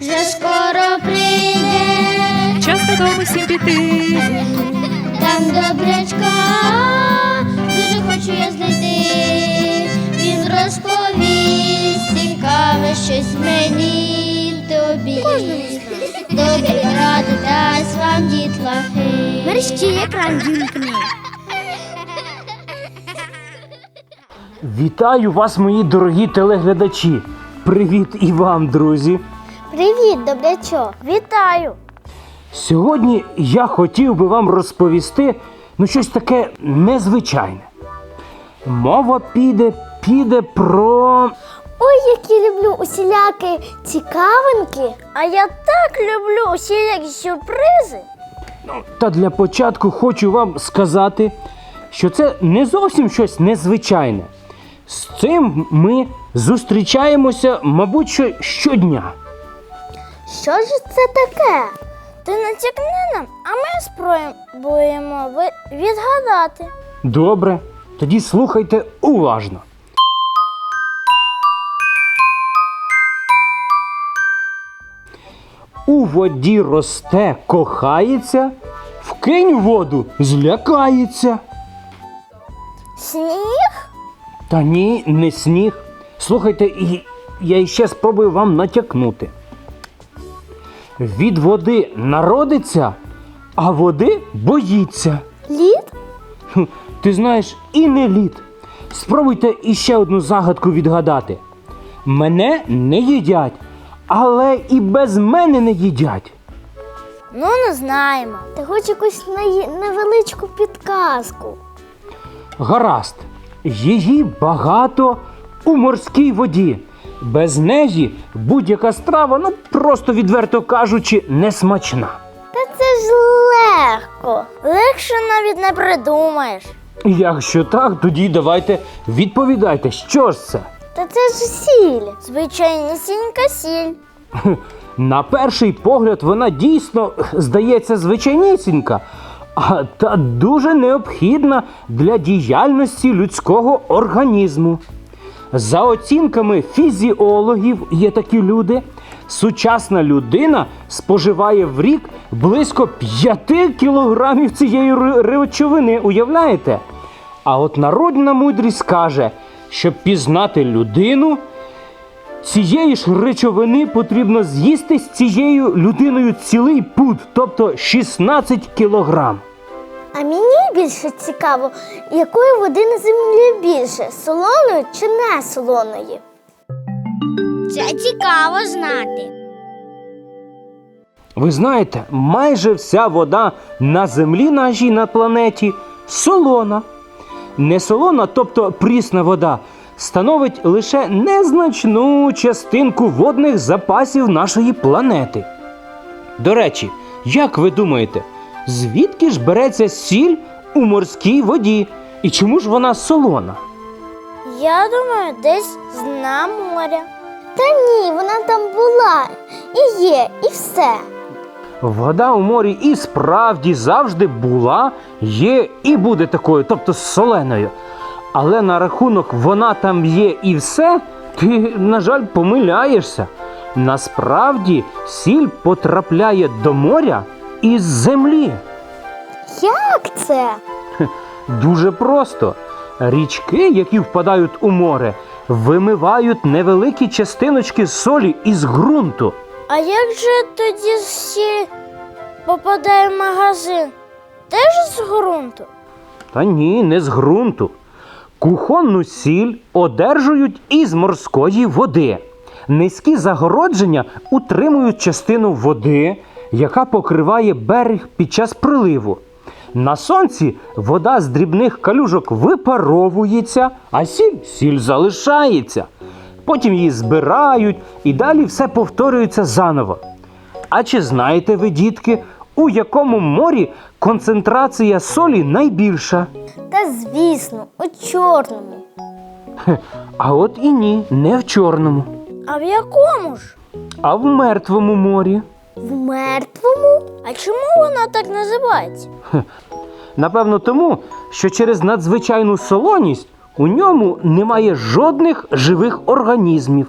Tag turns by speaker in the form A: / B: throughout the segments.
A: вже скоро прийде,
B: Час додому всім піти.
A: там добрячка, дуже хочу я знайти. Він розповість цікаве щось мені тобі. Добрі ради дасть вам дітлахи. Мерщі екран вімкни.
C: Вітаю вас, мої дорогі телеглядачі! Привіт і вам, друзі!
A: Привіт, добрячок. Вітаю.
C: Сьогодні я хотів би вам розповісти ну щось таке незвичайне. Мова піде, піде про.
A: Ой, які люблю усілякі цікавинки. А я так люблю усілякі сюрпризи.
C: Ну, та для початку хочу вам сказати, що це не зовсім щось незвичайне. З цим ми зустрічаємося, мабуть, що щодня.
A: Що ж це таке? Ти натякни нам, а ми спробуємо відгадати.
C: Добре, тоді слухайте уважно. У воді росте, кохається, вкинь воду, злякається.
A: Сніг?
C: Та ні, не сніг. Слухайте, я ще спробую вам натякнути. Від води народиться, а води боїться.
A: Лід?
C: Хм, Ти знаєш, і не лід. Спробуйте іще одну загадку відгадати. Мене не їдять, але і без мене не їдять.
A: Ну, не знаємо. Ти хоч якусь невеличку підказку.
C: Гаразд, її багато у морській воді. Без неї будь-яка страва, ну просто відверто кажучи, не смачна.
A: Та це ж легко. Легше навіть не придумаєш.
C: Якщо так, тоді давайте відповідайте, що ж це?
A: Та це ж сіль. Звичайнісінька сіль.
C: На перший погляд вона дійсно здається звичайнісінька, а та дуже необхідна для діяльності людського організму. За оцінками фізіологів, є такі люди, сучасна людина споживає в рік близько 5 кілограмів цієї речовини, уявляєте? А от народна мудрість каже, щоб пізнати людину, Цієї ж речовини потрібно з'їсти з цією людиною цілий пуд, тобто 16 кілограм.
A: А мені більше цікаво, якої води на землі більше солоної чи не солоної? Це цікаво знати.
C: Ви знаєте, майже вся вода на землі нашій на планеті солона. Несолона, тобто прісна вода, становить лише незначну частинку водних запасів нашої планети. До речі, як ви думаєте, звідки ж береться сіль у морській воді? І чому ж вона солона?
A: Я думаю, десь з дна моря. Та ні, вона там була і є, і все.
C: Вода у морі і справді завжди була, є і буде такою, тобто соленою. Але на рахунок вона там є і все, ти, на жаль, помиляєшся. Насправді сіль потрапляє до моря із землі.
A: Як це?
C: Дуже просто. Річки, які впадають у море, вимивають невеликі частиночки солі із ґрунту.
A: А як же тоді сіль попадає в магазин? Теж з ґрунту?
C: Та ні, не з ґрунту. Кухонну сіль одержують із морської води. Низькі загородження утримують частину води, яка покриває берег під час приливу. На сонці вода з дрібних калюжок випаровується, а сіль сіль залишається. Потім її збирають і далі все повторюється заново. А чи знаєте ви, дітки, у якому морі концентрація солі найбільша?
A: Та звісно, у чорному.
C: А от і ні, не в чорному,
A: А в якому ж?
C: а в мертвому морі.
A: В мертвому? А чому вона так називається?
C: Напевно, тому, що через надзвичайну солоність у ньому немає жодних живих організмів.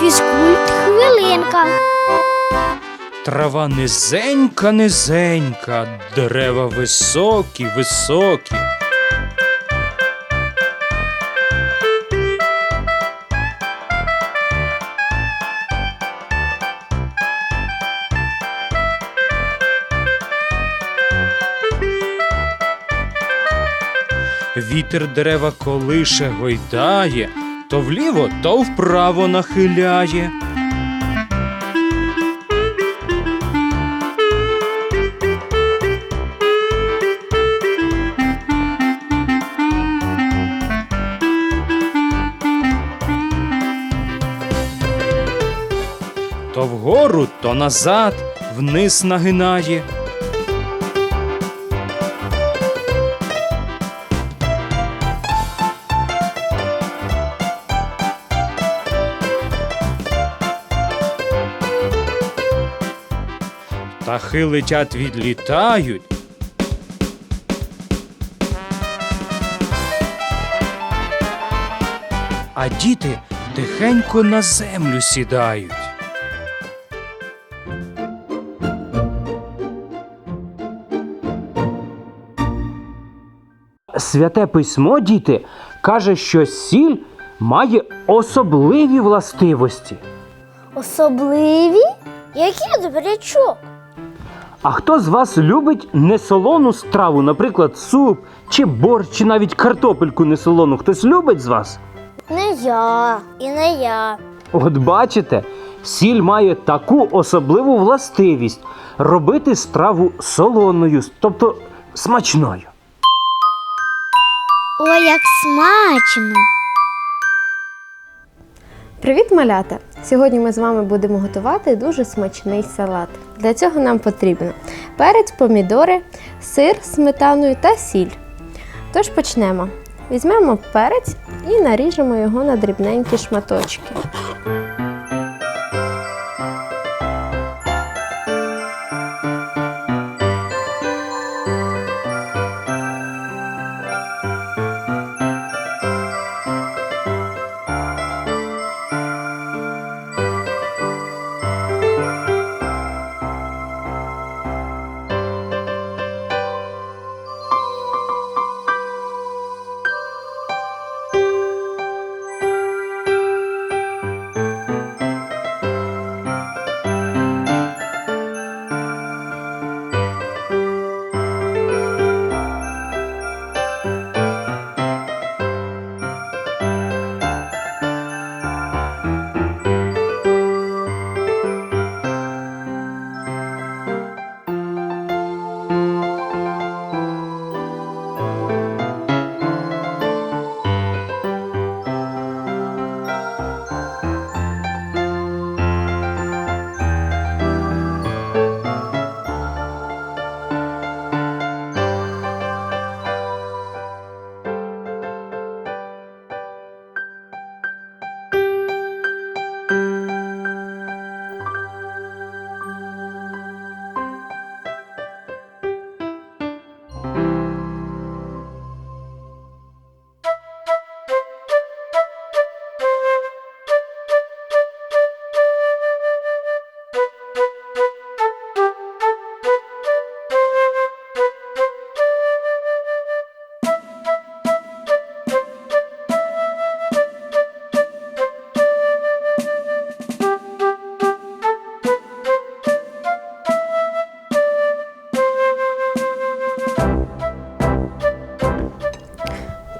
C: Фізкульт хвилинка. Трава низенька, низенька, дерева високі, високі. Вітер дерева колише гойдає, то вліво, то вправо нахиляє. То вгору, то назад, вниз нагинає. Птахи летять відлітають. А діти тихенько на землю сідають. Святе письмо, діти, каже, що сіль має особливі властивості.
A: Особливі? Які добрячок?
C: А хто з вас любить несолону страву, наприклад, суп чи борщ, чи навіть картопельку несолону? Хтось любить з вас?
A: Не я і не я.
C: От бачите, сіль має таку особливу властивість робити страву солоною, тобто смачною.
A: Ой, як смачно!
D: Привіт, малята! Сьогодні ми з вами будемо готувати дуже смачний салат. Для цього нам потрібно перець, помідори, сир сметаною та сіль. Тож почнемо. Візьмемо перець і наріжемо його на дрібненькі шматочки.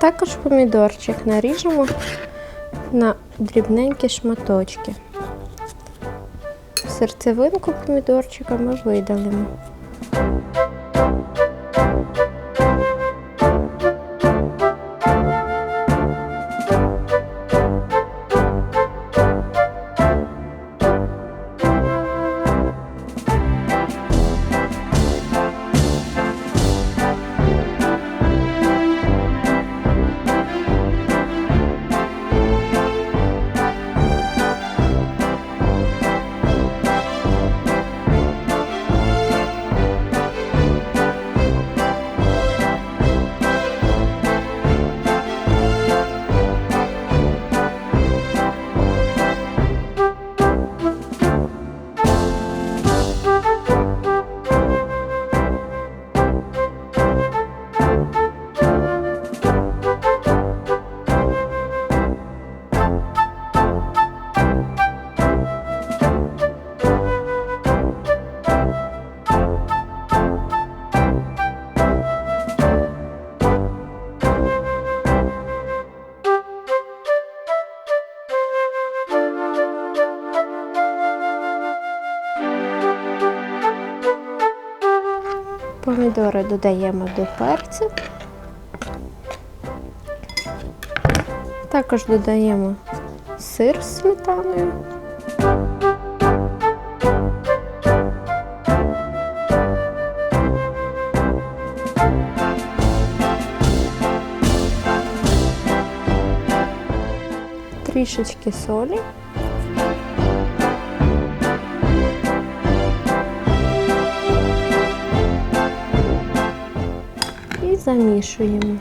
D: Також помідорчик наріжемо на дрібненькі шматочки. Серцевинку помідорчика ми видалимо. Додаємо до перцю. Також додаємо сир з сметаною. Трішечки солі. Замішуємо.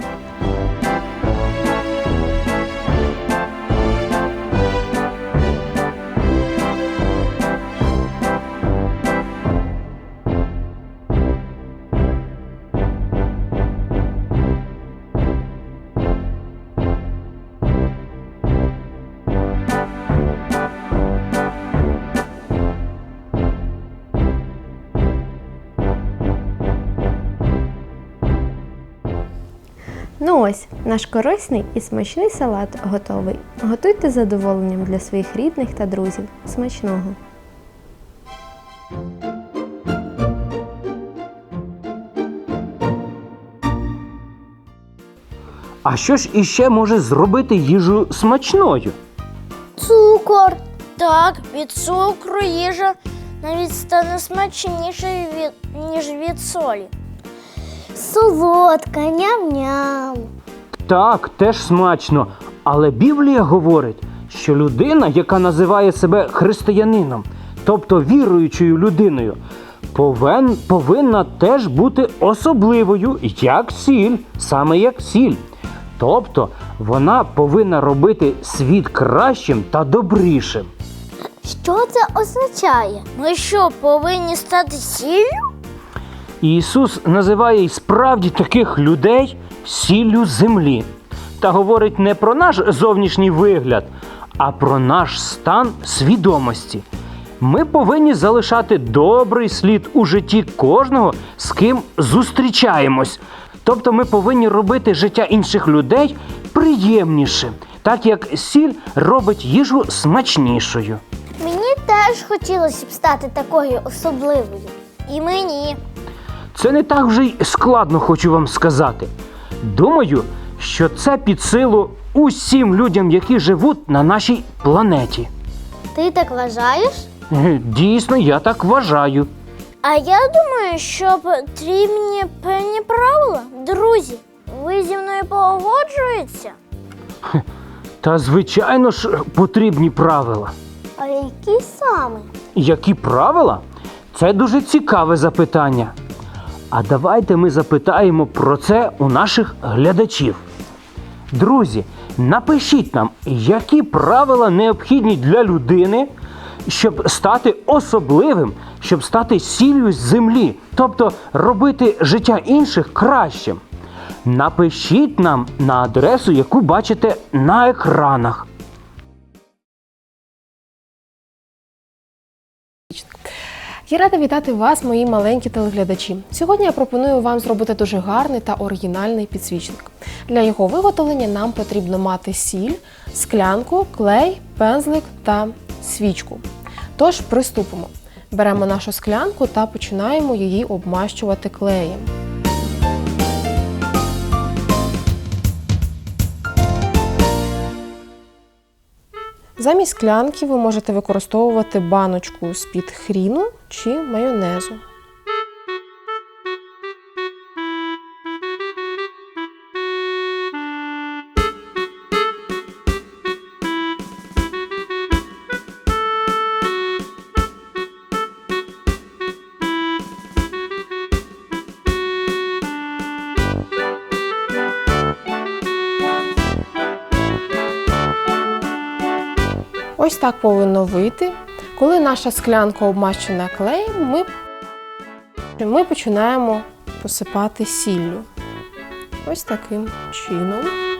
D: Ось, наш корисний і смачний салат готовий. Готуйте з задоволенням для своїх рідних та друзів. Смачного!
C: А що ж іще може зробити їжу смачною?
A: Цукор. Так, від цукру їжа навіть стане смачнішою від, ніж від солі. Солодка, ням-ням.
C: Так, теж смачно. Але Біблія говорить, що людина, яка називає себе християнином, тобто віруючою людиною, повин, повинна теж бути особливою, як сіль, саме як сіль. Тобто вона повинна робити світ кращим та добрішим.
A: Що це означає? Ми що, повинні стати сіллю?
C: Ісус називає й справді таких людей сіллю землі та говорить не про наш зовнішній вигляд, а про наш стан свідомості. Ми повинні залишати добрий слід у житті кожного, з ким зустрічаємось. Тобто ми повинні робити життя інших людей приємнішим, так як сіль робить їжу смачнішою.
A: Мені теж хотілося б стати такою особливою. І мені.
C: Це не так вже й складно, хочу вам сказати. Думаю, що це під силу усім людям, які живуть на нашій планеті.
A: Ти так вважаєш?
C: Е, Дійсно, я так вважаю.
A: А я думаю, що потрібні певні правила. Друзі, ви зі мною погоджуєтеся?
C: Та звичайно ж потрібні правила.
A: А які саме?
C: Які правила? Це дуже цікаве запитання. А давайте ми запитаємо про це у наших глядачів. Друзі, напишіть нам, які правила необхідні для людини, щоб стати особливим, щоб стати сіллю з землі, тобто робити життя інших кращим. Напишіть нам на адресу, яку бачите на екранах.
B: Я рада вітати вас, мої маленькі телеглядачі. Сьогодні я пропоную вам зробити дуже гарний та оригінальний підсвічник. Для його виготовлення нам потрібно мати сіль, склянку, клей, пензлик та свічку. Тож приступимо. Беремо нашу склянку та починаємо її обмащувати клеєм. Замість склянки ви можете використовувати баночку з-під хріну чи майонезу. Ось так повинно вийти. Коли наша склянка обмачена клеєм, ми, ми починаємо посипати сіллю. Ось таким чином.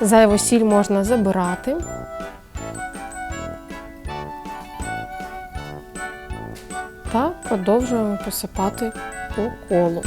B: Зайву сіль можна забирати. та продовжуємо посипати по колу.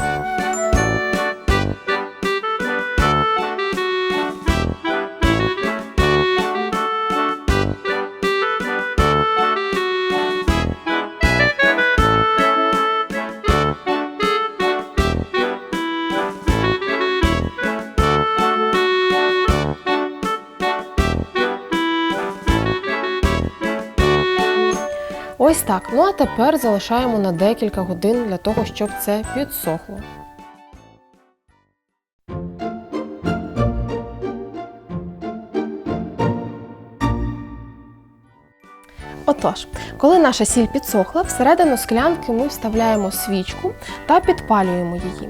B: Ось так. Ну а тепер залишаємо на декілька годин для того, щоб це підсохло. Отож, коли наша сіль підсохла, всередину склянки ми вставляємо свічку та підпалюємо її.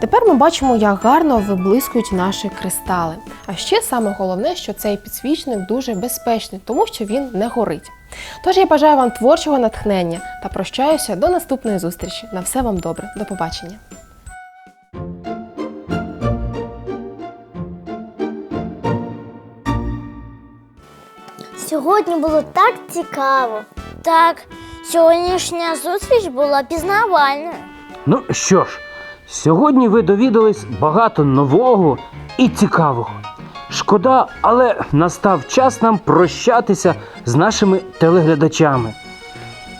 B: Тепер ми бачимо, як гарно виблискують наші кристали. А ще саме головне, що цей підсвічник дуже безпечний, тому що він не горить. Тож я бажаю вам творчого натхнення та прощаюся до наступної зустрічі. На все вам добре. До побачення.
E: Сьогодні було так цікаво. Так, сьогоднішня зустріч була пізнавальною.
C: Ну що ж, сьогодні ви довідались багато нового і цікавого. Шкода, але настав час нам прощатися з нашими телеглядачами.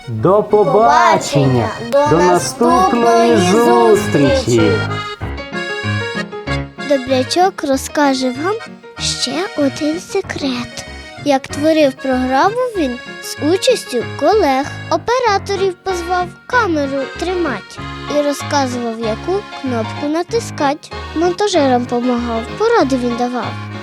C: До побачення!
E: До
C: До наступної
E: зустрічі! Добрячок розкаже вам ще один секрет. Як творив програму він з участю колег, операторів позвав камеру тримати і розказував, яку кнопку натискати. Монтажерам помагав, поради він давав.